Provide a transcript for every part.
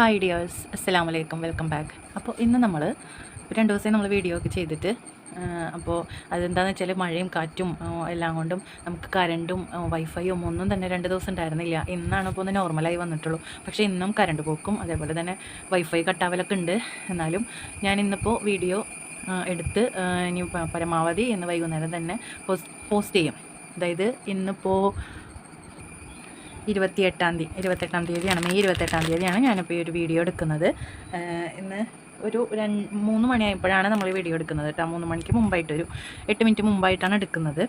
Hi dears അസ്സാം വലൈക്കും welcome back അപ്പോൾ ഇന്ന് നമ്മൾ രണ്ട് ദിവസം നമ്മൾ വീഡിയോ ഒക്കെ ചെയ്തിട്ട് അപ്പോൾ അതെന്താണെന്ന് വെച്ചാൽ മഴയും കാറ്റും എല്ലാം കൊണ്ടും നമുക്ക് കരണ്ടും വൈഫൈയും ഒന്നും തന്നെ രണ്ട് ദിവസം ഉണ്ടായിരുന്നില്ല. ഇന്നാണ് ഇപ്പോൾ ഒന്ന് നോർമലായി വന്നിട്ടുള്ളൂ. പക്ഷേ ഇന്നും കരണ്ട് പോക്കും. അതേപോലെ തന്നെ വൈഫൈ കട്ടാവലൊക്കെ ഉണ്ട്. എന്നാലും ഞാൻ ഇന്നിപ്പോൾ വീഡിയോ എടുത്ത് ഇനി പരമാവധി ഇന്ന് വൈകുന്നേരം തന്നെ പോസ്റ്റ് ചെയ്യും. അതായത് ഇന്നിപ്പോൾ ഇരുപത്തിയെട്ടാം തീയതി ഇരുപത്തെട്ടാം തീയതിയാണ് മെയ് ഇരുപത്തെട്ടാം തീയതിയാണ് ഞാനിപ്പോൾ ഈ ഒരു വീഡിയോ എടുക്കുന്നത്. ഇന്ന് ഒരു രണ്ട് മൂന്ന് മണിയായപ്പോഴാണ് നമ്മൾ വീഡിയോ എടുക്കുന്നത് കേട്ടോ. മൂന്ന് മണിക്ക് മുമ്പായിട്ട് ഒരു എട്ട് മിനിറ്റ് മുമ്പായിട്ടാണ് എടുക്കുന്നത്.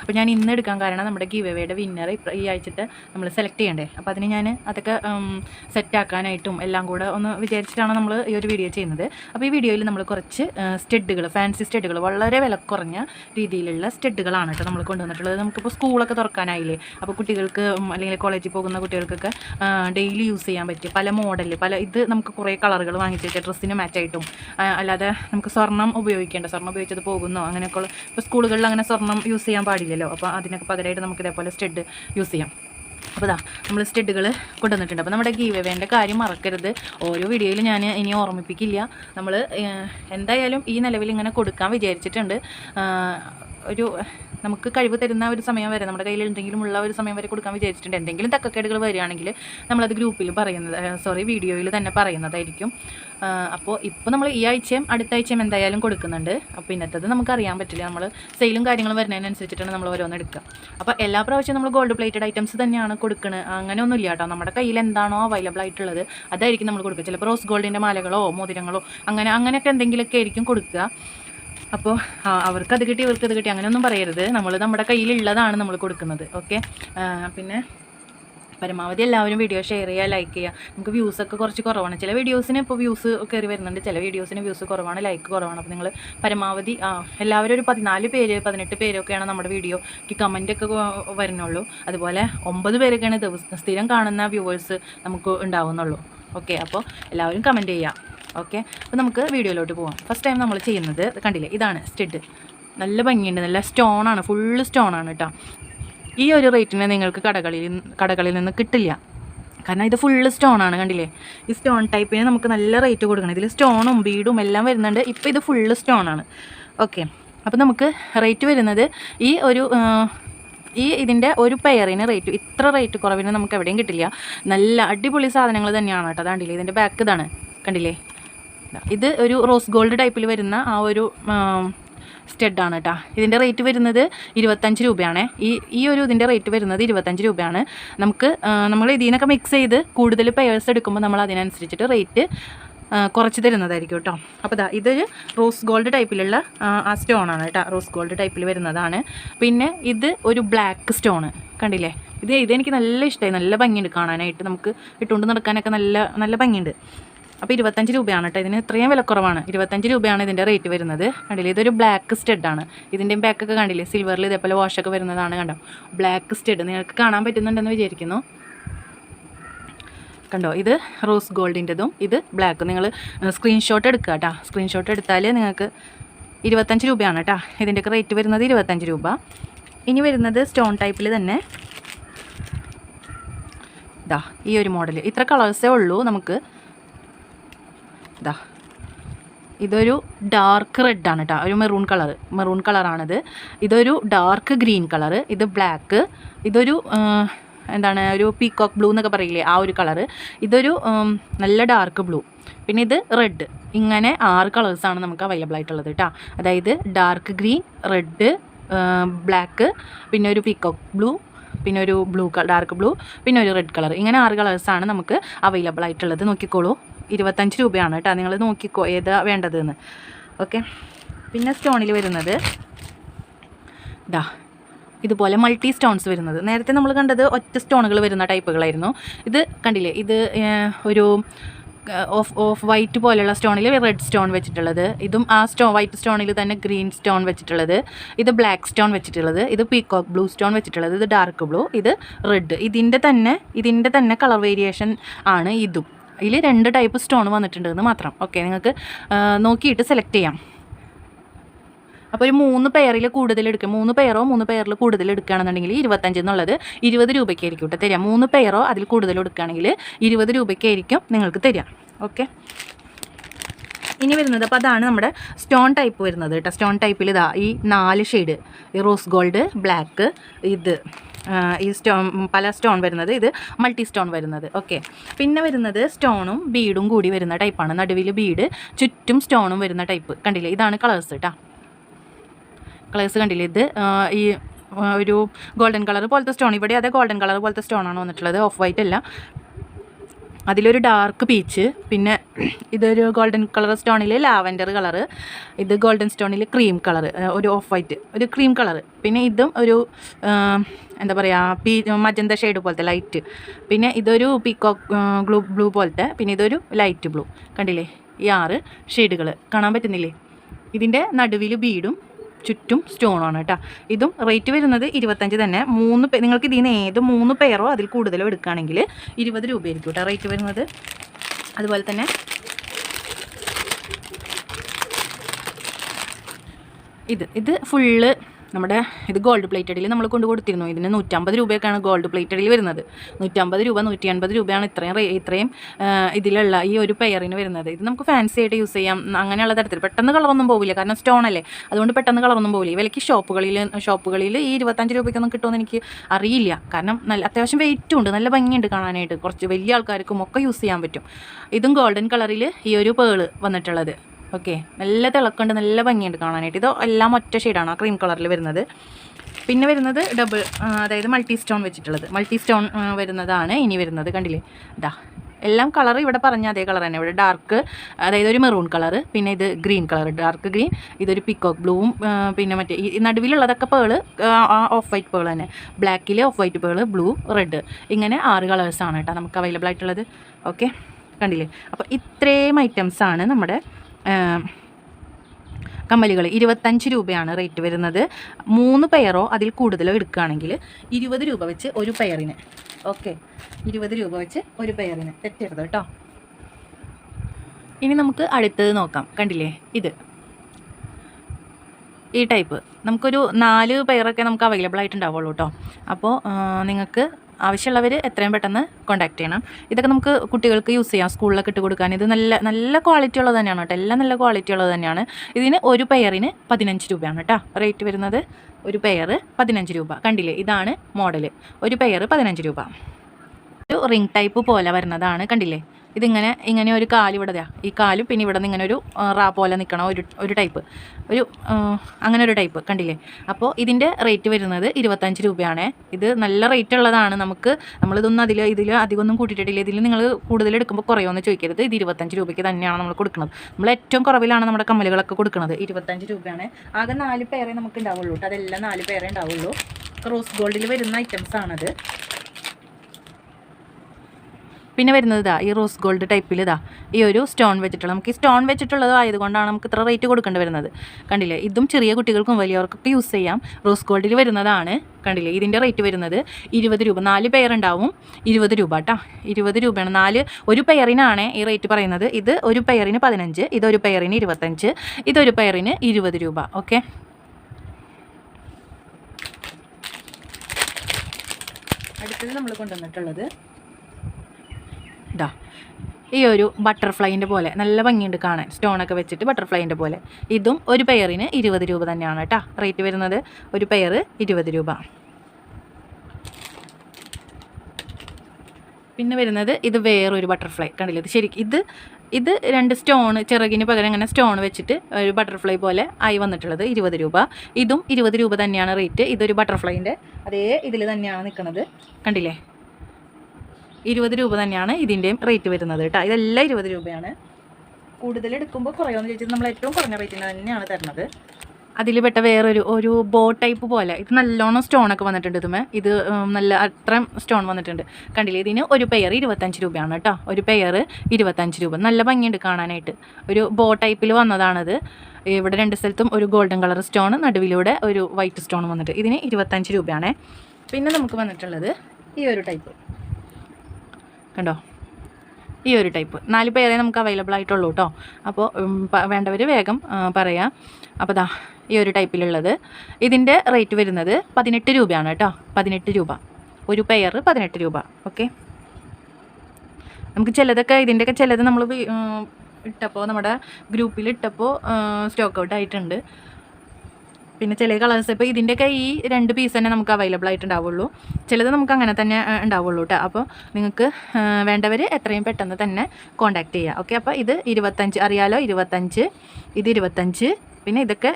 അപ്പോൾ ഞാൻ ഇന്ന് എടുക്കാൻ കാരണം നമ്മുടെ ഗീവ് എവേയുടെ വിന്നർ ഈ ആഴ്ചത്തെ നമ്മൾ സെലക്ട് ചെയ്യണ്ടേ. അപ്പോൾ അതിന് ഞാൻ അതൊക്കെ സെറ്റാക്കാനായിട്ടും എല്ലാം കൂടെ ഒന്ന് വിചാരിച്ചിട്ടാണ് നമ്മൾ ഈ ഒരു വീഡിയോ ചെയ്യുന്നത്. അപ്പോൾ ഈ വീഡിയോയിൽ നമ്മൾ കുറച്ച് സ്റ്റെഡുകൾ ഫാൻസി സ്റ്റെഡുകൾ വളരെ വില കുറഞ്ഞ രീതിയിലുള്ള സ്റ്റെഡുകളാണ് കേട്ടോ നമ്മൾ കൊണ്ടുവന്നിട്ടുള്ളത്. നമുക്കിപ്പോൾ സ്കൂളൊക്കെ തുറക്കാനായില്ലേ? അപ്പോൾ കുട്ടികൾക്ക് അല്ലെങ്കിൽ കോളേജിൽ പോകുന്ന കുട്ടികൾക്കൊക്കെ ഡെയിലി യൂസ് ചെയ്യാൻ പറ്റിയ പല മോഡൽ പല ഇത് നമുക്ക് കുറേ കളറുകൾ വാങ്ങിച്ച് വെച്ചാൽ ഡ്രസ്സിന് മാച്ചായിട്ടും അല്ലാതെ നമുക്ക് സ്വർണം ഉപയോഗിക്കേണ്ട സ്വർണം ഉപയോഗിച്ചത് പോകുന്നോ അങ്ങനെയൊക്കെ ഇപ്പോൾ സ്കൂളുകളിൽ അങ്ങനെ സ്വർണം യൂസ് ചെയ്യാൻ പാടില്ലല്ലോ അപ്പോൾ അതിനൊക്കെ പകരമായിട്ട് നമുക്ക് ഇതേപോലെ സ്റ്റെഡ് യൂസ് ചെയ്യാം. അപ്പോൾ ഇതാ നമ്മൾ സ്റ്റെഡുകൾ കൊണ്ടുവന്നിട്ടുണ്ട്. അപ്പോൾ നമ്മുടെ ഗീവ് വേന്റെ കാര്യം മറക്കരുത്. ഓരോ വീഡിയോയിൽ ഞാൻ ഇനി ഓർമ്മിപ്പിക്കില്ല. നമ്മൾ എന്തായാലും ഈ നിലവിൽ ഇങ്ങനെ കൊടുക്കാൻ വിചാരിച്ചിട്ടുണ്ട്. ഒരു നമുക്ക് കഴിവ് തരുന്ന ഒരു സമയം വരെ നമ്മുടെ കയ്യിൽ എന്തെങ്കിലും ഉള്ള ഒരു സമയം വരെ കൊടുക്കാൻ വിചാരിച്ചിട്ടുണ്ട്. എന്തെങ്കിലും തക്കക്കേടുകൾ വരികയാണെങ്കിൽ നമ്മളത് ഗ്രൂപ്പിൽ പറയുന്നത് സോറി വീഡിയോയിൽ തന്നെ പറയുന്നതായിരിക്കും. അപ്പോൾ ഇപ്പോൾ നമ്മൾ ഈ ആഴ്ചയും അടുത്ത ആഴ്ചയും എന്തായാലും കൊടുക്കുന്നുണ്ട്. അപ്പോൾ ഇന്നത്തത് നമുക്ക് അറിയാൻ പറ്റില്ല. നമ്മൾ സെയിലും കാര്യങ്ങളും വരുന്നതിനനുസരിച്ചിട്ടാണ് നമ്മൾ ഓരോന്ന് എടുക്കുക. അപ്പോൾ എല്ലാ പ്രാവശ്യവും നമ്മൾ ഗോൾഡ് പ്ലേറ്റഡ് ഐറ്റംസ് തന്നെയാണ് കൊടുക്കുന്നത് അങ്ങനെയൊന്നും ഇല്ല കേട്ടോ. നമ്മുടെ കയ്യിൽ എന്താണോ അവൈലബിൾ ആയിട്ടുള്ളത് അതായിരിക്കും നമ്മൾ കൊടുക്കുക. ചിലപ്പോൾ റോസ് ഗോൾഡിന്റെ മാലകളോ മോതിരങ്ങളോ അങ്ങനെ അങ്ങനെയൊക്കെ എന്തെങ്കിലുമൊക്കെ ആയിരിക്കും കൊടുക്കുക. അപ്പോൾ അവർക്ക് അത് കിട്ടി ഇവർക്ക് അത് കിട്ടി അങ്ങനെയൊന്നും പറയരുത്. നമ്മൾ നമ്മുടെ കയ്യിലുള്ളതാണ് നമ്മൾ കൊടുക്കുന്നത് ഓക്കെ? പിന്നെ പരമാവധി എല്ലാവരും വീഡിയോ ഷെയർ ചെയ്യുക ലൈക്ക് ചെയ്യുക. നമുക്ക് വ്യൂസ് ഒക്കെ കുറച്ച് കുറവാണ്. ചില വീഡിയോസിന് ഇപ്പോൾ വ്യൂസ് കയറി വരുന്നുണ്ട്. ചില വീഡിയോസിന് വ്യൂസ് കുറവാണ് ലൈക്ക് കുറവാണ്. അപ്പോൾ നിങ്ങൾ പരമാവധി എല്ലാവരും ഒരു പതിനാല് പേര് പതിനെട്ട് പേരൊക്കെയാണ് നമ്മുടെ വീഡിയോക്ക് കമന്റ് ഒക്കെ കൊ- വരുന്നുള്ളൂ. അതുപോലെ ഒമ്പത് പേരൊക്കെയാണ് ദിവസം സ്ഥിരം കാണുന്ന വ്യൂവേഴ്സ് നമുക്ക് ഉണ്ടാവുന്നുള്ളൂ. ഓക്കെ? അപ്പോൾ എല്ലാവരും കമന്റ് ചെയ്യാം ഓക്കെ അപ്പോൾ നമുക്ക് വീഡിയോയിലോട്ട് പോവാം. ഫസ്റ്റ് ടൈം നമ്മൾ ചെയ്യുന്നത് കണ്ടില്ലേ? ഇതാണ് സ്റ്റെഡ് നല്ല ഭംഗിയുണ്ട്. നല്ല സ്റ്റോൺ ആണ്. ഫുള്ള് സ്റ്റോൺ ആണ് കേട്ടോ ഈ ഒരു റേറ്റിന് നിങ്ങൾക്ക് കടകളിൽ കടകളിൽ നിന്ന് കിട്ടില്ല. കാരണം ഇത് ഫുള്ള് സ്റ്റോൺ ആണ് കണ്ടില്ലേ? ഈ സ്റ്റോൺ ടൈപ്പിന് നമുക്ക് നല്ല റേറ്റ് കൊടുക്കണം. ഇതിൽ സ്റ്റോണും ബീഡും എല്ലാം വരുന്നുണ്ട്. ഇപ്പോൾ ഇത് ഫുള്ള് സ്റ്റോൺ ആണ്. ഓക്കെ അപ്പോൾ നമുക്ക് റേറ്റ് വരുന്നത് ഈ ഒരു ഈ ഇതിന്റെ ഒരു പെയറിന് റേറ്റ് ഇത്ര റേറ്റ് കുറവിന് നമുക്ക് എവിടെയും കിട്ടില്ല. നല്ല അടിപൊളി സാധനങ്ങൾ തന്നെയാണ് കേട്ടോ അതാണ്ടില്ലേ ഇതിന്റെ ബാക്ക് ഇതാണ്. കണ്ടില്ലേ? ഇത് ഒരു റോസ് ഗോൾഡ് ടൈപ്പിൽ വരുന്ന ആ ഒരു സ്റ്റെഡാണ് കേട്ടോ ഇതിന്റെ റേറ്റ് വരുന്നത് ഇരുപത്തഞ്ച് രൂപയാണ്. ഈ ഈ ഒരു ഇതിന്റെ റേറ്റ് വരുന്നത് ഇരുപത്തഞ്ച് രൂപയാണ്. നമുക്ക് നമ്മൾ ഇതിനൊക്കെ മിക്സ് ചെയ്ത് കൂടുതൽ പേഴ്സ് എടുക്കുമ്പോൾ നമ്മൾ അതിനനുസരിച്ചിട്ട് റേറ്റ് കുറച്ച് തരുന്നതായിരിക്കും കേട്ടോ അപ്പോൾ ഇതാ ഇതൊരു റോസ് ഗോൾഡ് ടൈപ്പിലുള്ള ആ, സ്റ്റോണാണ് കേട്ടോ റോസ് ഗോൾഡ് ടൈപ്പിൽ വരുന്നതാണ്. പിന്നെ ഇത് ഒരു ബ്ലാക്ക് സ്റ്റോണ് കണ്ടില്ലേ? ഇത് ഇതെനിക്ക് നല്ല ഇഷ്ടമായി നല്ല ഭംഗിയുണ്ട് കാണാനായിട്ട്. നമുക്ക് ഇട്ടുകൊണ്ട് നടക്കാനൊക്കെ നല്ല നല്ല ഭംഗിയുണ്ട്. അപ്പോൾ ഇരുപത്തഞ്ച് രൂപയാണ് കേട്ടോ ഇതിന് ഇത്രയും വിലക്കുറവാണ് ഇരുപത്തഞ്ച് രൂപയാണ് ഇതിന്റെ റേറ്റ് വരുന്നത്. കണ്ടില്ലേ? ഇതൊരു ബ്ലാക്ക് സ്റ്റെഡാണ് ഇതിന്റെയും ബാക്കൊക്കെ കണ്ടില്ലേ? സിൽവറിൽ ഇതേപോലെ വാഷൊക്കെ വരുന്നതാണ് കണ്ടോ? ബ്ലാക്ക് സ്റ്റെഡ് നിങ്ങൾക്ക് കാണാൻ പറ്റുന്നുണ്ടെന്ന് വിചാരിക്കുന്നു. കണ്ടോ? ഇത് റോസ് ഗോൾഡിന്റെതും ഇത് ബ്ലാക്ക് നിങ്ങൾ സ്ക്രീൻഷോട്ട് എടുക്കുക കേട്ടോ സ്ക്രീൻഷോട്ട് എടുത്താൽ നിങ്ങൾക്ക് ഇരുപത്തഞ്ച് രൂപയാണ് കേട്ടോ ഇതിന്റെയൊക്കെ റേറ്റ് വരുന്നത് ഇരുപത്തഞ്ച് രൂപ. ഇനി വരുന്നത് സ്റ്റോൺ ടൈപ്പിൽ തന്നെ. ഇതാ ഈ ഒരു മോഡൽ ഇത്ര കളേഴ്സേ ഉള്ളൂ നമുക്ക്. ഇതാ ഇതൊരു ഡാർക്ക് റെഡ് ആണ് കേട്ടോ ഒരു മെറൂൺ കളർ മെറൂൺ കളറാണിത് ഇതൊരു ഡാർക്ക് ഗ്രീൻ കളർ ഇത് ബ്ലാക്ക് ഇതൊരു എന്താണ് ഒരു പീകോക്ക് ബ്ലൂ എന്നൊക്കെ പറയില്ലേ ആ ഒരു കളറ് ഇതൊരു നല്ല ഡാർക്ക് ബ്ലൂ പിന്നെ ഇത് റെഡ് ഇങ്ങനെ ആറ് കളേഴ്സാണ് നമുക്ക് അവൈലബിൾ ആയിട്ടുള്ളത് കേട്ടോ അതായത് ഡാർക്ക് ഗ്രീൻ റെഡ് ബ്ലാക്ക് പിന്നെ ഒരു പീകോക്ക് ബ്ലൂ പിന്നെ ഒരു ബ്ലൂ ഡാർക്ക് ബ്ലൂ പിന്നെ ഒരു റെഡ് കളർ ഇങ്ങനെ ആറ് കളേഴ്സാണ് നമുക്ക് അവൈലബിൾ ആയിട്ടുള്ളത്. നോക്കിക്കോളൂ. ഇരുപത്തഞ്ച് രൂപയാണ് കേട്ടോ നിങ്ങൾ നോക്കിക്കോ ഏതാ വേണ്ടതെന്ന്. ഓക്കെ പിന്നെ സ്റ്റോണിൽ വരുന്നത് ഇതാ ഇതുപോലെ മൾട്ടി സ്റ്റോൺസ് വരുന്നത്. നേരത്തെ നമ്മൾ കണ്ടത് ഒറ്റ സ്റ്റോണുകൾ വരുന്ന ടൈപ്പുകളായിരുന്നു ഇത് കണ്ടില്ലേ? ഇത് ഒരു ഓഫ് ഓഫ് വൈറ്റ് പോലെയുള്ള സ്റ്റോണിൽ റെഡ് സ്റ്റോൺ വെച്ചിട്ടുള്ളത്. ഇതും ആ സ്റ്റോ വൈറ്റ് സ്റ്റോണിൽ തന്നെ ഗ്രീൻ സ്റ്റോൺ വെച്ചിട്ടുള്ളത്. ഇത് ബ്ലാക്ക് സ്റ്റോൺ വെച്ചിട്ടുള്ളത്. ഇത് പീക്കോക്ക് ബ്ലൂ സ്റ്റോൺ വെച്ചിട്ടുള്ളത്. ഇത് ഡാർക്ക് ബ്ലൂ ഇത് റെഡ് ഇതിന്റെ തന്നെ ഇതിന്റെ തന്നെ കളർ വേരിയേഷൻ ആണ് ഇതും. ഇതിൽ രണ്ട് ടൈപ്പ് സ്റ്റോൺ വന്നിട്ടുണ്ട് എന്ന് മാത്രം. ഓക്കെ നിങ്ങൾക്ക് നോക്കിയിട്ട് സെലക്ട് ചെയ്യാം. അപ്പോൾ ഒരു മൂന്ന് പെയറിൽ കൂടുതൽ എടുക്കുക മൂന്ന് പെയറോ മൂന്ന് പെയറിൽ കൂടുതൽ എടുക്കുകയാണെന്നുണ്ടെങ്കിൽ ഇരുപത്തഞ്ച് എന്നുള്ളത് ഇരുപത് രൂപയ്ക്കായിരിക്കും കേട്ടോ തരിക. മൂന്ന് പെയറോ അതിൽ കൂടുതൽ എടുക്കുകയാണെങ്കിൽ ഇരുപത് രൂപയ്ക്കായിരിക്കും നിങ്ങൾക്ക് തരിക. ഓക്കെ ഇനി വരുന്നത് അപ്പോൾ അതാണ് നമ്മുടെ സ്റ്റോൺ ടൈപ്പ് വരുന്നത് കേട്ടോ. സ്റ്റോൺ ടൈപ്പിൽ ഇതാ ഈ നാല് ഷെയ്ഡ് ഈ റോസ് ഗോൾഡ് ബ്ലാക്ക് ഇത് ഈ സ്റ്റോൺ പല സ്റ്റോൺ വരുന്നത്. ഇത് മൾട്ടി സ്റ്റോൺ വരുന്നത്. ഓക്കെ പിന്നെ വരുന്നത് സ്റ്റോണും ബീഡും കൂടി വരുന്ന ടൈപ്പാണ് നടുവിൽ ബീഡ് ചുറ്റും സ്റ്റോണും വരുന്ന ടൈപ്പ് കണ്ടില്ലേ? ഇതാണ് കളേഴ്സ് കേട്ടോ കളേഴ്സ് കണ്ടില്ലേ? ഇത് ഈ ഒരു ഗോൾഡൻ കളർ പോലത്തെ സ്റ്റോൺ. ഇവിടെ അതേ ഗോൾഡൻ കളർ പോലത്തെ സ്റ്റോൺ ആണ് വന്നിട്ടുള്ളത്. ഓഫ് വൈറ്റ് അല്ല. അതിലൊരു ഡാർക്ക് പീച്ച് പിന്നെ ഇതൊരു ഗോൾഡൻ കളർ സ്റ്റോണിൽ ലാവൻഡർ കളർ ഇത് ഗോൾഡൻ സ്റ്റോണിൽ ക്രീം കളർ ഒരു ഓഫ് വൈറ്റ് ഒരു ക്രീം കളർ പിന്നെ ഇതും ഒരു എന്താ പറയുക പീ മജന്ത ഷെയ്ഡ് പോലത്തെ ലൈറ്റ്. പിന്നെ ഇതൊരു പീക്കോക്ക് ബ്ലൂ ബ്ലൂ പോലത്തെ പിന്നെ ഇതൊരു ലൈറ്റ് ബ്ലൂ. കണ്ടില്ലേ? ഈ ആറ് ഷെയ്ഡുകൾ കാണാൻ പറ്റുന്നില്ലേ? ഇതിന്റെ നടുവിൽ ബീഡും ചുറ്റും സ്റ്റോണാണ് കേട്ടോ. ഇതും റേറ്റ് വരുന്നത് ഇരുപത്തഞ്ച് തന്നെ. മൂന്ന് നിങ്ങൾക്ക് ഇതിൽ നിന്ന് ഏത് മൂന്ന് പെയറോ അതിൽ കൂടുതലോ എടുക്കുകയാണെങ്കിൽ ഇരുപത് രൂപയായിരിക്കും കേട്ടോ. റേറ്റ് വരുന്നത്. അതുപോലെ തന്നെ ഇത്. ഇത് ഫുള്ള് നമ്മുടെ ഇത് ഗോൾഡ് പ്ലേറ്റഡിൽ നമ്മൾ കൊണ്ട് കൊടുത്തിരുന്നു. ഇതിന് നൂറ്റമ്പത് രൂപയൊക്കെയാണ് ഗോൾഡ് പ്ലേറ്റഡിൽ വരുന്നത്. നൂറ്റമ്പത് രൂപ നൂറ്റി അൻപത് രൂപയാണ് ഇത്രയും ഇത്രയും ഇതിലുള്ള ഈ ഒരു പെയറിന് വരുന്നത്. ഇത് നമുക്ക് ഫാൻസി ആയിട്ട് യൂസ് ചെയ്യാം. അങ്ങനെയുള്ള തരത്തിൽ പെട്ടെന്ന് കളറൊന്നും പോവില്ല. കാരണം സ്റ്റോൺ അല്ലേ. അതുകൊണ്ട് പെട്ടെന്ന് കളറൊന്നും പോവില്ല. ഈ വിലയ്ക്ക് ഷോപ്പുകളിൽ ഷോപ്പുകളിൽ ഈ ഇരുപത്തഞ്ച് രൂപയ്ക്കൊന്നും കിട്ടുമെന്ന് എനിക്ക് അറിയില്ല. കാരണം നല്ല അത്യാവശ്യം വെയിറ്റും ഉണ്ട്. നല്ല ഭംഗിയുണ്ട് കാണാനായിട്ട്. കുറച്ച് വലിയ ആൾക്കാർക്കും ഒക്കെ യൂസ് ചെയ്യാൻ പറ്റും. ഇതും ഗോൾഡൻ കളറിൽ ഈ ഒരു പേൾ വന്നിട്ടുള്ളത്. ഓക്കെ. നല്ല തിളക്കുണ്ട് നല്ല ഭംഗിയുണ്ട് കാണാനായിട്ട്. ഇത് എല്ലാം ഒറ്റ ഷെയ്ഡാണ് ആ ക്രീം കളറിൽ വരുന്നത്. പിന്നെ വരുന്നത് ഡബിൾ അതായത് മൾട്ടി സ്റ്റോൺ വെച്ചിട്ടുള്ളത്. മൾട്ടി സ്റ്റോൺ വരുന്നതാണ് ഇനി വരുന്നത് കണ്ടില്ലേ? ഇതാ എല്ലാം കളർ ഇവിടെ പറഞ്ഞ അതേ കളർ തന്നെ. ഇവിടെ ഡാർക്ക് അതായത് ഒരു മെറൂൺ കളർ പിന്നെ ഇത് ഗ്രീൻ കളർ ഡാർക്ക് ഗ്രീൻ ഇതൊരു പിക്കോക്ക് ബ്ലൂവും പിന്നെ മറ്റേ ഈ നടുവിലുള്ളതൊക്കെ പേൾ ഓഫ് വൈറ്റ് പേൾ തന്നെ. ബ്ലാക്കിൽ off white pearl blue red ഇങ്ങനെ ആറ് കളേഴ്സാണ് കേട്ടോ നമുക്ക് അവൈലബിൾ ആയിട്ടുള്ളത്. ഓക്കെ കണ്ടില്ലേ? അപ്പോൾ ഇത്രയും ഐറ്റംസാണ് നമ്മുടെ കമ്മലുകൾ ഇരുപത്തഞ്ച് രൂപയാണ് റേറ്റ് വരുന്നത്. മൂന്ന് പെയറോ അതിൽ കൂടുതലോ എടുക്കുകയാണെങ്കിൽ ഇരുപത് രൂപ വെച്ച് ഒരു പെയറിന് ഓക്കെ ഇരുപത് രൂപ വെച്ച് ഒരു പെയറിന് തെറ്റരുത് കേട്ടോ. ഇനി നമുക്ക് അടുത്തത് നോക്കാം. കണ്ടില്ലേ? ഇത്. ഈ ടൈപ്പ് നമുക്കൊരു നാല് പെയറൊക്കെ നമുക്ക് അവൈലബിൾ ആയിട്ടുണ്ടാവുള്ളൂ കേട്ടോ. അപ്പോൾ നിങ്ങൾക്ക് ആവശ്യമുള്ളവർ എത്രയും പെട്ടെന്ന് കോൺടാക്ട് ചെയ്യണം. ഇതൊക്കെ നമുക്ക് കുട്ടികൾക്ക് യൂസ് ചെയ്യാം. സ്കൂളിലൊക്കെ ഇട്ട് കൊടുക്കാൻ. ഇത് നല്ല നല്ല ക്വാളിറ്റി ഉള്ളത് തന്നെയാണ് കേട്ടോ. എല്ലാം നല്ല ക്വാളിറ്റി ഉള്ളത് തന്നെയാണ്. ഇതിന് ഒരു പെയറിന് പതിനഞ്ച് രൂപയാണ് കേട്ടോ. റേറ്റ് വരുന്നത് ഒരു പെയർ പതിനഞ്ച് രൂപ. കണ്ടില്ലേ? ഇതാണ് മോഡൽ ഒരു പെയർ പതിനഞ്ച് രൂപ. ഒരു റിംഗ് ടൈപ്പ് പോലെ വരുന്നതാണ്. കണ്ടില്ലേ? ഇതിങ്ങനെ ഇങ്ങനെ ഒരു കാൽ ഇവിടെ ഈ കാലും പിന്നെ ഇവിടെ നിന്ന് ഇങ്ങനെ ഒരു റാ പോലെ നിൽക്കണ ഒരു ഒരു ടൈപ്പ്. ഒരു അങ്ങനെ ഒരു ടൈപ്പ് കണ്ടില്ലേ? അപ്പോൾ ഇതിന്റെ റേറ്റ് വരുന്നത് ഇരുപത്തഞ്ച് രൂപയാണ്. ഇത് നല്ല റേറ്റ് ഉള്ളതാണ്. നമുക്ക് നമ്മളിതൊന്നും അതിൽ ഇതിൽ അധികമൊന്നും കൂട്ടിയിട്ടില്ല ഇതിൽ നിങ്ങൾ കൂടുതൽ എടുക്കുമ്പോൾ കുറയുമെന്ന് ചോദിക്കരുത്. ഇത് ഇരുപത്തഞ്ച് രൂപയ്ക്ക് തന്നെയാണ് നമ്മൾ കൊടുക്കുന്നത്. നമ്മൾ ഏറ്റവും കുറവിലാണ് നമ്മുടെ കമ്മലുകളൊക്കെ കൊടുക്കുന്നത്. ഇരുപത്തഞ്ച് രൂപയാണ്. ആകെ നാല് പേരെ നമുക്ക് ഉണ്ടാവുള്ളൂ കേട്ടോ. അതെല്ലാം നാല് പേരെ ഉണ്ടാവുള്ളൂ. റോസ് ഗോൾഡിൽ വരുന്ന ഐറ്റംസ് ആണത്. പിന്നെ വരുന്നത് ഇതാ ഈ റോസ് ഗോൾഡ് ടൈപ്പിൽ ഇതാ ഈ ഒരു സ്റ്റോൺ വെച്ചിട്ടുള്ള നമുക്ക് ഈ സ്റ്റോൺ വെച്ചിട്ടുള്ളത് ആയതുകൊണ്ടാണ് നമുക്ക് ഇത്ര റേറ്റ് കൊടുക്കേണ്ടി വരുന്നത്. കണ്ടില്ലേ? ഇതും ചെറിയ കുട്ടികൾക്കും വലിയവർക്കൊക്കെ യൂസ് ചെയ്യാം. റോസ് ഗോൾഡിൽ വരുന്നതാണ് കണ്ടില്ലേ? ഇതിന്റെ റേറ്റ് വരുന്നത് ഇരുപത് രൂപ. നാല് പെയർ ഉണ്ടാവും. ഇരുപത് രൂപ കേട്ടോ ഇരുപത് രൂപയാണ്. നാല് ഒരു പെയറിനാണ് ഈ റേറ്റ് പറയുന്നത്. ഇത് ഒരു പെയറിന് പതിനഞ്ച് ഇതൊരു പെയറിന് ഇരുപത്തഞ്ച് ഇതൊരു പെയറിന് ഇരുപത് രൂപ. ഓക്കെ? അടുത്തത് നമ്മൾ കൊണ്ടുവന്നിട്ടുള്ളത് ഇതാ ഈ ഒരു ബട്ടർഫ്ലൈന്റെ പോലെ നല്ല ഭംഗിയുണ്ട് കാണാൻ. സ്റ്റോണൊക്കെ വെച്ചിട്ട് ബട്ടർഫ്ലൈന്റെ പോലെ. ഇതും ഒരു പെയറിന് ഇരുപത് രൂപ തന്നെയാണ് കേട്ടോ. റേറ്റ് വരുന്നത് ഒരു പെയർ ഇരുപത് രൂപ. പിന്നെ വരുന്നത് ഇത് വേറൊരു ബട്ടർഫ്ലൈ കണ്ടില്ലേ? ഇത് ശരിക്കും ഇത് ഇത് രണ്ട് സ്റ്റോൺ ചിറകിന് പകരം അങ്ങനെ സ്റ്റോൺ വെച്ചിട്ട് ഒരു ബട്ടർഫ്ലൈ പോലെ ആയി വന്നിട്ടുള്ളത് ഇരുപത് രൂപ. ഇതും ഇരുപത് രൂപ തന്നെയാണ് റേറ്റ് ഇതൊരു ബട്ടർഫ്ലൈന്റെ അതേ ഇതിൽ തന്നെയാണ് നിൽക്കുന്നത് കണ്ടില്ലേ? ഇരുപത് രൂപ തന്നെയാണ് ഇതിന്റെയും റേറ്റ് വരുന്നത് കേട്ടോ. ഇതെല്ലാം ഇരുപത് രൂപയാണ്. കൂടുതൽ എടുക്കുമ്പോൾ കുറയുമെന്ന് ചോദിച്ചാൽ നമ്മൾ ഏറ്റവും കുറഞ്ഞ റേറ്റിന് തന്നെയാണ് തരുന്നത്. അതിൽ പെട്ട വേറൊരു ഒരു ബോ ടൈപ്പ് പോലെ. ഇത് നല്ലോണം സ്റ്റോണൊക്കെ വന്നിട്ടുണ്ട് ഇതുമേ. ഇത് നല്ല അത്രയും സ്റ്റോൺ വന്നിട്ടുണ്ട്. കണ്ടില്ലേ? ഇതിന് ഒരു പെയർ ഇരുപത്തഞ്ച് രൂപയാണ് കേട്ടോ. ഒരു പെയർ ഇരുപത്തഞ്ച് രൂപ. നല്ല ഭംഗിയുണ്ട് കാണാനായിട്ട്. ഒരു ബോ ടൈപ്പിൽ വന്നതാണത്. ഇവിടെ രണ്ട് സ്ഥലത്തും ഒരു ഗോൾഡൻ കളർ സ്റ്റോൺ നടുവിലൂടെ ഒരു വൈറ്റ് സ്റ്റോൺ വന്നിട്ട്. ഇതിന് ഇരുപത്തഞ്ച് രൂപയാണ്. പിന്നെ നമുക്ക് വന്നിട്ടുള്ളത് ഈ ഒരു ടൈപ്പ് കണ്ടോ? ഈ ഒരു ടൈപ്പ് നാല് പേരെ നമുക്ക് അവൈലബിൾ ആയിട്ടുള്ളൂ കേട്ടോ അപ്പോൾ വേണ്ടവർ വേഗം പറയാം. അപ്പോൾ ദാ ഈ ഒരു ടൈപ്പിലുള്ളത് ഇതിന്റെ റേറ്റ് വരുന്നത് പതിനെട്ട് രൂപയാണ് കേട്ടോ പതിനെട്ട് രൂപ. ഒരു പെയർ പതിനെട്ട് രൂപ. ഓക്കെ നമുക്ക് ചിലതൊക്കെ ഇതിന്റെയൊക്കെ ചിലത് നമ്മൾ ഇട്ടപ്പോൾ നമ്മുടെ ഗ്രൂപ്പിൽ ഇട്ടപ്പോൾ സ്റ്റോക്ക് ഔട്ട് ആയിട്ടുണ്ട്. പിന്നെ ചില കളേഴ്സ് ഇപ്പോൾ ഇതിന്റെയൊക്കെ ഈ രണ്ട് പീസ് തന്നെ നമുക്ക് അവൈലബിൾ ആയിട്ടുണ്ടാവുള്ളൂ. ചിലത് നമുക്ക് അങ്ങനെ തന്നെ ഉണ്ടാവുള്ളൂ കേട്ടോ അപ്പോൾ നിങ്ങൾക്ക് വേണ്ടവർ എത്രയും പെട്ടെന്ന് തന്നെ കോൺടാക്റ്റ് ചെയ്യുക ഓക്കെ അപ്പോൾ ഇത് ഇരുപത്തഞ്ച് അറിയാലോ? ഇരുപത്തഞ്ച് ഇത് ഇരുപത്തഞ്ച് പിന്നെ ഇതൊക്കെ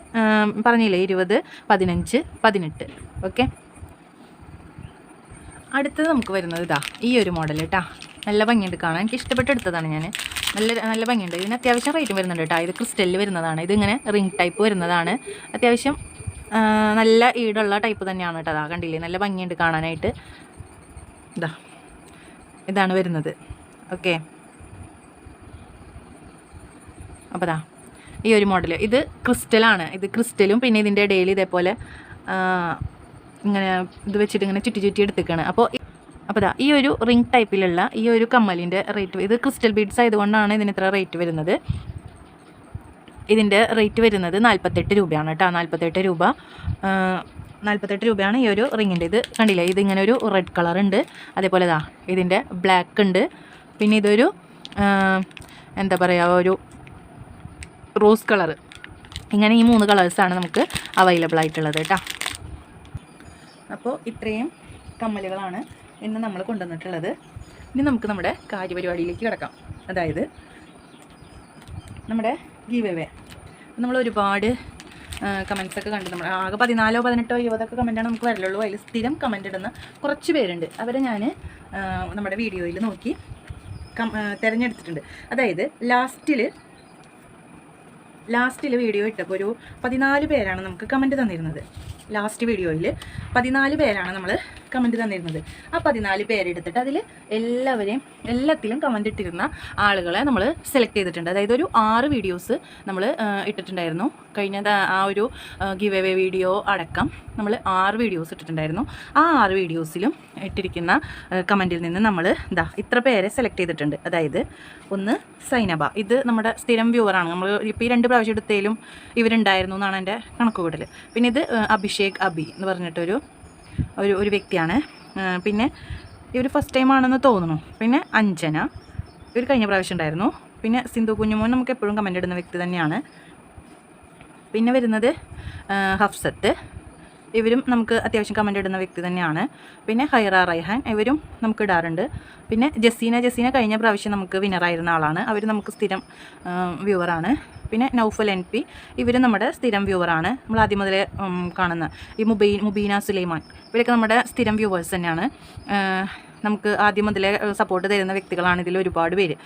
പറഞ്ഞില്ലേ? ഇരുപത് പതിനഞ്ച് പതിനെട്ട്. ഓക്കെ അടുത്തത് നമുക്ക് വരുന്നത് ഇതാ ഈ ഒരു മോഡൽ കേട്ടോ നല്ല ഭംഗിയുണ്ട് കാണാൻ. എനിക്ക് ഇഷ്ടപ്പെട്ട് എടുത്തതാണ് ഞാൻ നല്ല നല്ല ഭംഗിയുണ്ട്. ഇതിന് അത്യാവശ്യം റേറ്റും വരുന്നുണ്ട് കേട്ടോ ഇത് ക്രിസ്റ്റലിൽ വരുന്നതാണ്. ഇതിങ്ങനെ റിംഗ് ടൈപ്പ് വരുന്നതാണ്. അത്യാവശ്യം നല്ല ഈടുള്ള ടൈപ്പ് തന്നെയാണ് കേട്ടോ അതാ കണ്ടില്ലേ? നല്ല ഭംഗിയുണ്ട് കാണാനായിട്ട്. ഇതാ. ഇതാണ് വരുന്നത്. ഓക്കെ അപ്പോൾ ദാ ഈ ഒരു മോഡൽ ഇത് ക്രിസ്റ്റലാണ് ഇത് ക്രിസ്റ്റലും പിന്നെ ഇതിന്റെ ഇടയിൽ ഇതേപോലെ ഇങ്ങനെ ഇത് വെച്ചിട്ട് ഇങ്ങനെ ചുറ്റി ചുറ്റി എടുത്തേക്കാണ്. അപ്പോൾ അപ്പോൾ ദാ ഈ ഒരു റിംഗ് ടൈപ്പിലുള്ള ഈ ഒരു കമ്മലിന്റെ റേറ്റ് ഇത് ക്രിസ്റ്റൽ ബീഡ്സ് ആയതുകൊണ്ടാണ് ഇതിന് ഇത്ര റേറ്റ് വരുന്നത്. ഇതിന്റെ റേറ്റ് വരുന്നത് നാൽപ്പത്തെട്ട് രൂപയാണ് കേട്ടോ. നാൽപ്പത്തെട്ട് രൂപ. നാൽപ്പത്തെട്ട് രൂപയാണ് ഈ ഒരു റിങ്ങിന്റെ ഇത്. കണ്ടില്ലേ? ഇതിങ്ങനെ ഒരു റെഡ് കളർ ഉണ്ട് അതേപോലെ ഇതാ ഇതിന്റെ ബ്ലാക്ക് ഉണ്ട്. പിന്നെ ഇതൊരു എന്താ പറയുക ഒരു റോസ് കളർ ഇങ്ങനെ ഈ മൂന്ന് കളേഴ്സാണ് നമുക്ക് അവൈലബിൾ ആയിട്ടുള്ളത് കേട്ടോ. അപ്പോൾ ഇത്രയും കമ്മലുകളാണ് ഇന്ന് നമ്മൾ കൊണ്ടുവന്നിട്ടുള്ളത്. ഇനി നമുക്ക് നമ്മുടെ കാര്യപരിപാടിയിലേക്ക് കിടക്കാം. അതായത് നമ്മുടെ ഗീവ് എവേ നമ്മൾ ഒരുപാട് കമൻസൊക്കെ കണ്ടു. നമ്മൾ ആകെ പതിനാലോ പതിനെട്ടോ ഇരുപതൊക്കെ കമന്റാണ് നമുക്ക് വരലുള്ളൂ. അതിൽ സ്ഥിരം കമന്റ് ഇടുന്ന കുറച്ച് പേരുണ്ട്. അവരെ ഞാൻ നമ്മുടെ വീഡിയോയിൽ നോക്കി തിരഞ്ഞെടുത്തിട്ടുണ്ട്. അതായത് ലാസ്റ്റിൽ ലാസ്റ്റിൽ വീഡിയോ ഇട്ടപ്പോൾ ഒരു പതിനാല് പേരാണ് നമുക്ക് കമന്റ് തന്നിരുന്നത്. ലാസ്റ്റ് വീഡിയോയിൽ പതിനാല് പേരാണ് നമ്മൾ കമന്റ് തന്നിരുന്നത്. ആ പതിനാല് പേരെടുത്തിട്ട് അതിൽ എല്ലാവരെയും എല്ലാത്തിലും കമന്റ് ഇട്ടിരുന്ന ആളുകളെ നമ്മൾ സെലക്ട് ചെയ്തിട്ടുണ്ട്. അതായത് ഒരു ആറ് വീഡിയോസ് നമ്മൾ ഇട്ടിട്ടുണ്ടായിരുന്നു. കഴിഞ്ഞ ആ ഒരു ഗിവ് എവേ വീഡിയോ അടക്കം നമ്മൾ ആറ് വീഡിയോസ് ഇട്ടിട്ടുണ്ടായിരുന്നു. ആ ആറ് വീഡിയോസിലും ഇട്ടിരിക്കുന്ന കമന്റിൽ നിന്ന് നമ്മൾ ഇതാ ഇത്ര പേരെ സെലക്ട് ചെയ്തിട്ടുണ്ട്. അതായത് ഒന്ന് സൈനബ. ഇത് നമ്മുടെ സ്ഥിരം വ്യൂവറാണ് നമ്മൾ ഇപ്പോൾ ഈ രണ്ട് പ്രാവശ്യം എടുത്തേലും ഇവരുണ്ടായിരുന്നു എന്നാണ് എന്റെ കണക്കുകൂട്ടൽ പിന്നെ ഇത് ഏഹ്, അഭിഷേക് അബി എന്ന് പറഞ്ഞിട്ടൊരു ഒരു ഒരു വ്യക്തിയാണ്. പിന്നെ ഇവർ ഫസ്റ്റ് ടൈം ആണെന്ന് തോന്നുന്നു. പിന്നെ അഞ്ജന. ഇവർ കഴിഞ്ഞ പ്രാവശ്യം ഉണ്ടായിരുന്നു. പിന്നെ സിന്ധു കുഞ്ഞുമോൻ നമുക്ക് എപ്പോഴും കമന്റ് ഇടുന്ന വ്യക്തി തന്നെയാണ്. പിന്നെ വരുന്നത് ഹഫ്സത്ത്. ഇവരും നമുക്ക് അത്യാവശ്യം കമന്റ് ഇടുന്ന വ്യക്തി തന്നെയാണ്. പിന്നെ ഹൈറ റൈഹാൻ ഇവരും നമുക്ക് ഇടാറുണ്ട്. പിന്നെ ജസീന ജസീന കഴിഞ്ഞ പ്രാവശ്യം നമുക്ക് വിന്നറായിരുന്ന ആളാണ്. അവർ നമുക്ക് സ്ഥിരം വ്യൂവറാണ് പിന്നെ നൗഫൽ എൻ പി ഇവരും നമ്മുടെ സ്ഥിരം വ്യൂവറാണ് നമ്മൾ ആദ്യം മുതലേ കാണുന്ന ഈ മുബൈ മുബീന സുലൈമാൻ. ഇവരൊക്കെ നമ്മുടെ സ്ഥിരം വ്യൂവേഴ്സ് തന്നെയാണ്. നമുക്ക് ആദ്യം മുതലേ സപ്പോർട്ട് തരുന്ന വ്യക്തികളാണ് ഇതിൽ ഒരുപാട് പേര്.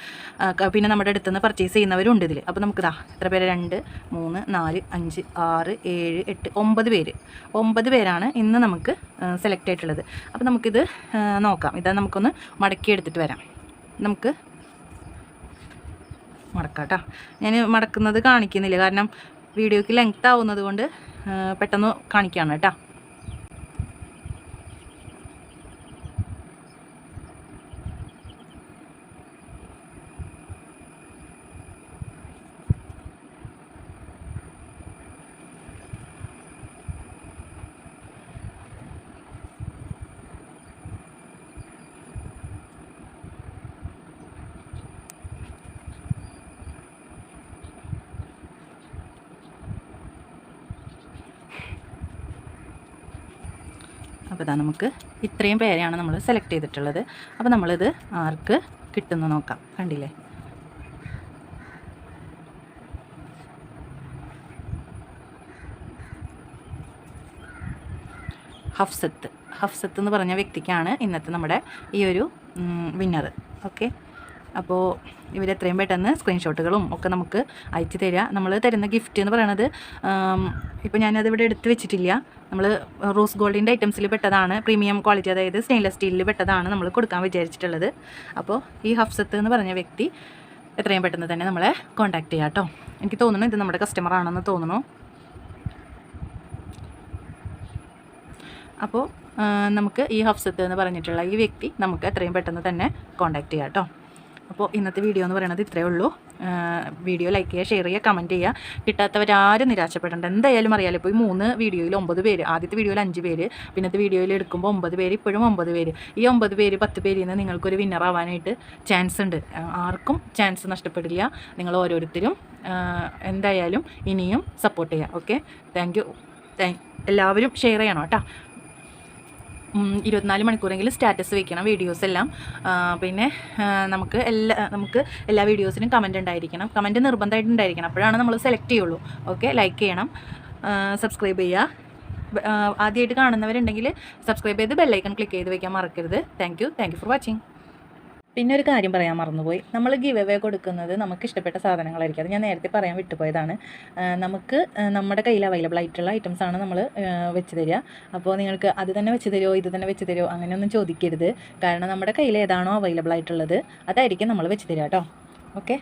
പിന്നെ നമ്മുടെ അടുത്ത് നിന്ന് പർച്ചേസ് ചെയ്യുന്നവരുണ്ട് ഇതിൽ അപ്പോൾ നമുക്ക് ഇതാ എത്ര പേര്? രണ്ട് മൂന്ന് നാല് അഞ്ച് ആറ് ഏഴ് എട്ട് ഒമ്പത് പേര്. ഒമ്പത് പേരാണ് ഇന്ന് നമുക്ക് സെലക്ട് ആയിട്ടുള്ളത്. അപ്പോൾ നമുക്കിത് നോക്കാം. ഇതാ നമുക്കൊന്ന് മടക്കി എടുത്തിട്ട് വരാം. നമുക്ക് മടക്കാം കേട്ടോ ഞാൻ മടക്കുന്നത് കാണിക്കുന്നില്ല. കാരണം വീഡിയോക്ക് ലെങ്ത് ആവുന്നത് കൊണ്ട് പെട്ടെന്ന് കാണിക്കുകയാണ് കേട്ടോ അപ്പോൾ ഇതാ നമുക്ക് ഇത്രയും പേരെയാണ് നമ്മൾ സെലക്ട് ചെയ്തിട്ടുള്ളത്. അപ്പോൾ നമ്മളിത് ആർക്ക് കിട്ടുന്നു നോക്കാം. കണ്ടില്ലേ? ഹഫ്സത്ത്. ഹഫ്സത്ത് എന്ന് പറഞ്ഞ വ്യക്തിക്കാണ് ഇന്നത്തെ നമ്മുടെ ഈ ഒരു വിന്നർ ഓക്കെ അപ്പോൾ ഇവരെത്രയും പെട്ടെന്ന് സ്ക്രീൻഷോട്ടുകളും ഒക്കെ നമുക്ക് അയച്ചു തരിക നമ്മൾ തരുന്ന ഗിഫ്റ്റ് എന്ന് പറയണത് ഇപ്പോൾ ഞാനത് ഇവിടെ എടുത്ത് വെച്ചിട്ടില്ല. നമ്മൾ റോസ് ഗോൾഡിന്റെ ഐറ്റംസിൽ പെട്ടതാണ് പ്രീമിയം ക്വാളിറ്റി അതായത് സ്റ്റെയിൻലെസ് സ്റ്റീലിൽ പെട്ടതാണ് നമ്മൾ കൊടുക്കാൻ വിചാരിച്ചിട്ടുള്ളത്. അപ്പോൾ ഈ ഹഫ്സത്ത് എന്ന് പറഞ്ഞ വ്യക്തി എത്രയും പെട്ടെന്ന് തന്നെ നമ്മളെ കോൺടാക്റ്റ് ചെയ്യാം കേട്ടോ എനിക്ക് തോന്നുന്നു ഇത് നമ്മുടെ കസ്റ്റമർ ആണെന്ന് തോന്നുന്നു. അപ്പോൾ നമുക്ക് ഈ ഹഫ്സത്ത് എന്ന് പറഞ്ഞിട്ടുള്ള ഈ വ്യക്തി നമുക്ക് എത്രയും പെട്ടെന്ന് തന്നെ കോൺടാക്റ്റ് ചെയ്യാം കേട്ടോ അപ്പോൾ ഇന്നത്തെ വീഡിയോ എന്ന് പറയുന്നത് ഇത്രയേ ഉള്ളൂ. വീഡിയോ ലൈക്ക് ചെയ്യുക ഷെയർ ചെയ്യുക കമന്റ് ചെയ്യുക. കിട്ടാത്തവരാരും നിരാശപ്പെടേണ്ട. എന്തായാലും അറിയാലോ ഇപ്പോൾ ഈ മൂന്ന് വീഡിയോയിൽ ഒമ്പത് പേര് ആദ്യത്തെ വീഡിയോയിൽ അഞ്ച് പേര് പിന്നത്തെ വീഡിയോയിൽ എടുക്കുമ്പോൾ ഒമ്പത് പേര് ഇപ്പോഴും ഒമ്പത് പേര്. ഈ ഒമ്പത് പേര് പത്ത് പേരിൽ നിന്ന് നിങ്ങൾക്കൊരു വിന്നർ ആവാനായിട്ട് ചാൻസ് ഉണ്ട്. ആർക്കും ചാൻസ് നഷ്ടപ്പെടില്ല. നിങ്ങൾ ഓരോരുത്തരും എന്തായാലും ഇനിയും സപ്പോർട്ട് ചെയ്യുക. ഓക്കെ താങ്ക് യു എല്ലാവരും ഷെയർ ചെയ്യണം കേട്ടോ. ഇരുപത്തിനാല് മണിക്കൂറെങ്കിലും സ്റ്റാറ്റസ് വെക്കണം വീഡിയോസ് എല്ലാം. പിന്നെ നമുക്ക് എല്ലാ നമുക്ക് എല്ലാ വീഡിയോസിനും കമന്റ് ഉണ്ടായിരിക്കണം. കമന്റ് നിർബന്ധമായിട്ട് ഉണ്ടായിരിക്കണം. അപ്പോഴാണ് നമ്മൾ സെലക്ട് ചെയ്യുള്ളൂ. ഓക്കെ ലൈക്ക് ചെയ്യണം. സബ്സ്ക്രൈബ് ചെയ്യുക. ആദ്യമായിട്ട് കാണുന്നവരുണ്ടെങ്കിൽ സബ്സ്ക്രൈബ് ചെയ്ത് ബെല്ലൈക്കൺ ക്ലിക്ക് ചെയ്ത് വെക്കാൻ മറക്കരുത്. Thank you thank you for watching പിന്നെ ഒരു കാര്യം പറയാൻ മറന്നുപോയി. നമ്മൾ ഗിവ് അവേ കൊടുക്കുന്നത് നമുക്ക് ഇഷ്ടപ്പെട്ട സാധനങ്ങളായിരിക്കും. അത് ഞാൻ നേരത്തെ പറയാൻ വിട്ടുപോയതാണ്. നമുക്ക് നമ്മുടെ കയ്യിൽ അവൈലബിൾ ആയിട്ടുള്ള ഐറ്റംസ് ആണ് നമ്മൾ വെച്ച് തരിക. അപ്പോൾ നിങ്ങൾക്ക് അത് തന്നെ വെച്ച് തരുമോ ഇത് തന്നെ വെച്ച് തരുമോ അങ്ങനെയൊന്നും ചോദിക്കരുത്. കാരണം നമ്മുടെ കയ്യിൽ ഏതാണോ അവൈലബിൾ ആയിട്ടുള്ളത് അതായിരിക്കും നമ്മൾ വെച്ച് തരിക കേട്ടോ. ഓക്കെ